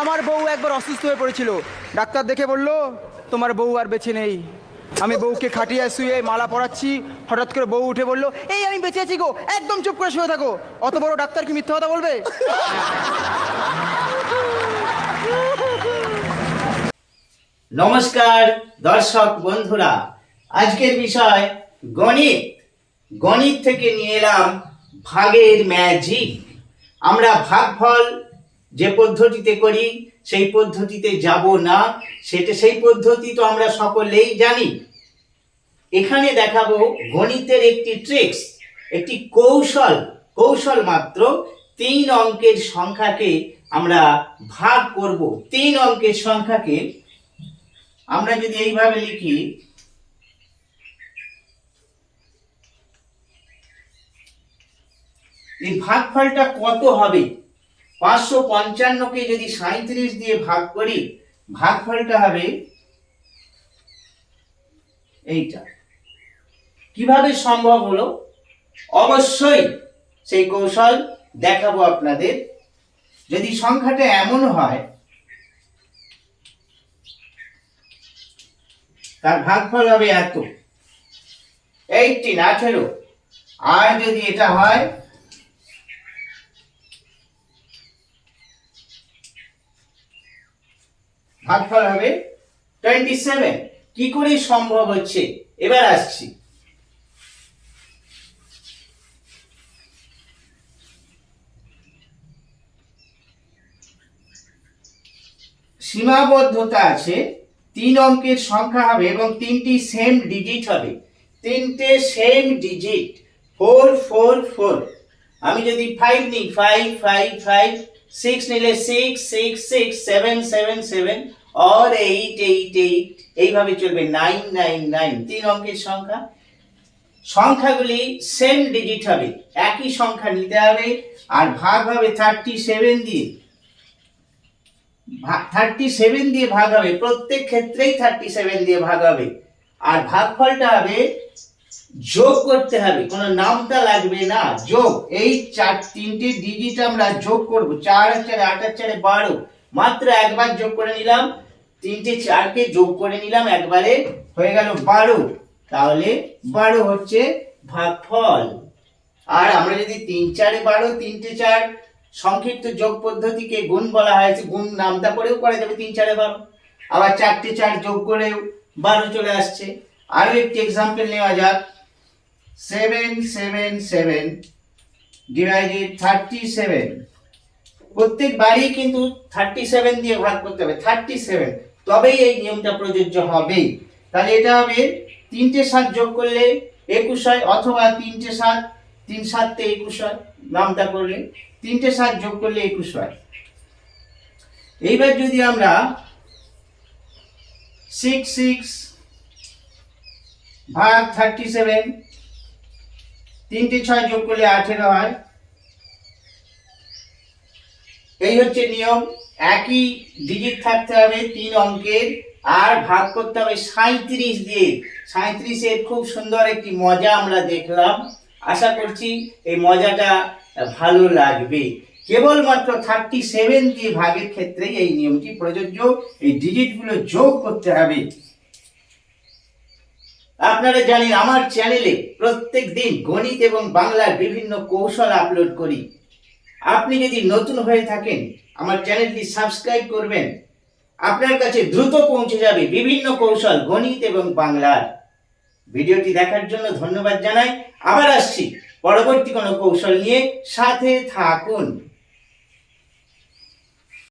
আমার বউ একবার অসুস্থ হয়ে পড়েছিল। ডাক্তার দেখে বলল, তোমার বউ আর বেঁচে নেই। আমি বউকে খাটিয়ে শুয়ে মালা পরাচ্ছি। হঠাৎ করে বউ উঠে বলল, এই আমি বেঁচে আছি গো, একদম চুপ করে শুয়ে থাকো। অত বড় ডাক্তার কি মিথ্যা কথা বলবে? নমস্কার দর্শক বন্ধুরা, আজকের বিষয় গণিত। গণিত থেকে নিয়ে এলাম ভাগের ম্যাজিক। আমরা ভাগফল যে পদ্ধতিতে করি, সেই পদ্ধতিতে যাব না, সেটা সেই পদ্ধতি তো আমরা সকলেই জানি। এখানে দেখাবো গণিতের একটি ট্রিক্স একটি কৌশল। কৌশল মাত্র তিন অঙ্কের সংখ্যাকে আমরা ভাগ করব। তিন অঙ্কের সংখ্যাকে আমরা যদি এইভাবে লিখি, এই ভাগফলটা কত হবে? পাঁচশো পঞ্চান্নকে যদি সাঁত্রিশ দিয়ে ভাগ করি, ভাগফলটা হবে এইটা। কীভাবে সম্ভব হলো? অবশ্যই সেই কৌশল দেখাবো আপনাদের। যদি সংখ্যাটা এমন হয়, তার ভাগফল হবে এত। এইটিন আঠেরো। আর যদি এটা হয় ভাগফল হবে টোয়েন্টি সেভেন কি করে সম্ভব হচ্ছে? এবার আসছি। সীমাবদ্ধতা আছে, তিন অঙ্কের সংখ্যা হবে এবং তিনটি সেম ডিজিট হবে। তিনটে same digit four four four আমি যদি ফাইভ নিই ফাইভ ফাইভ ফাইভ সিক্স নিলে six six six seven seven seven or eight eight eight এইভাবে চলবে নাইন নাইন নাইন তিন অঙ্কের সংখ্যা। সংখ্যাগুলি সেম ডিজিট হবে, একই সংখ্যা নিতে হবে, আর ভাগ হবে থার্টি সেভেন দিয়ে। থার্টি সেভেন দিয়ে ভাগ হবে, প্রত্যেক ক্ষেত্রেই থার্টি সেভেন দিয়ে ভাগ হবে, আর ভাগফলটা হবে যোগ করতে হবে। কোনো নামটা লাগবে না, যোগ। এই চার, তিনটে ডিজিট আমরা যোগ করব। চার আর চারে আট আর চারে বারো। মাত্র একবার যোগ করে নিলাম। তিনটে চারকে যোগ করে নিলাম, একবারে হয়ে গেল বারো। তাহলে বারো হচ্ছে ভাগফল। আর আমরা যদি তিন চারে বারো, তিনটে চার সংক্ষিপ্ত যোগ পদ্ধতিকে গুণ বলা হয়েছে গুণ নামটা করেও করা যাবে তিন চারে বারো। আবার চারটে চার যোগ করেও বারো চলে আসছে। আরও একটি এক্সাম্পল নেওয়া যাক। Seven seven seven divided thirty seven প্রত্যেক বাড়ি কিন্তু থার্টি সেভেন দিয়ে ভাগ করতে হবে থার্টি সেভেন তবেই এই নিয়মটা প্রযোজ্য হবে। তাহলে এটা হবে তিনটে সাত যোগ করলে একুশ হয়, অথবা তিনটে সাত, তিন সাততে একুশ হয়, নামটা করলে তিনটে সাত যোগ করলে একুশ হয়। এইবার যদি আমরা সিক্স সিক্স ভাগ থার্টি সেভেন, তিনটে ছয় যোগ করলে আঠেরো হয়। এই হচ্ছে নিয়ম, একই ডিজিট থাকতে হবে তিন অঙ্কের, আর ভাগ করতে হবে সাঁত্রিশ দিয়ে। সাঁত্রিশের খুব সুন্দর একটি মজা আমরা দেখলাম। আশা করছি এই মজাটা ভালো লাগবে। কেবলমাত্র থার্টি সেভেন দিয়ে ভাগের ক্ষেত্রেই এই নিয়মটি প্রযোজ্য। এই ডিজিটগুলো যোগ করতে হবে। আপনারা জানেন, আমার চ্যানেলে প্রত্যেক দিন গণিত এবং বাংলার বিভিন্ন কৌশল আপলোড করি। আপনি যদি নতুন হয়ে থাকেন, আমার চ্যানেলটি সাবস্ক্রাইব করবেন। আপনার কাছে দ্রুত পৌঁছে যাবে বিভিন্ন কৌশল গণিত এবং বাংলার। ভিডিওটি দেখার জন্য ধন্যবাদ জানাই। আবার আসছি। পরবর্তী কোনো কৌশল নিয়ে সাথে থাকুন।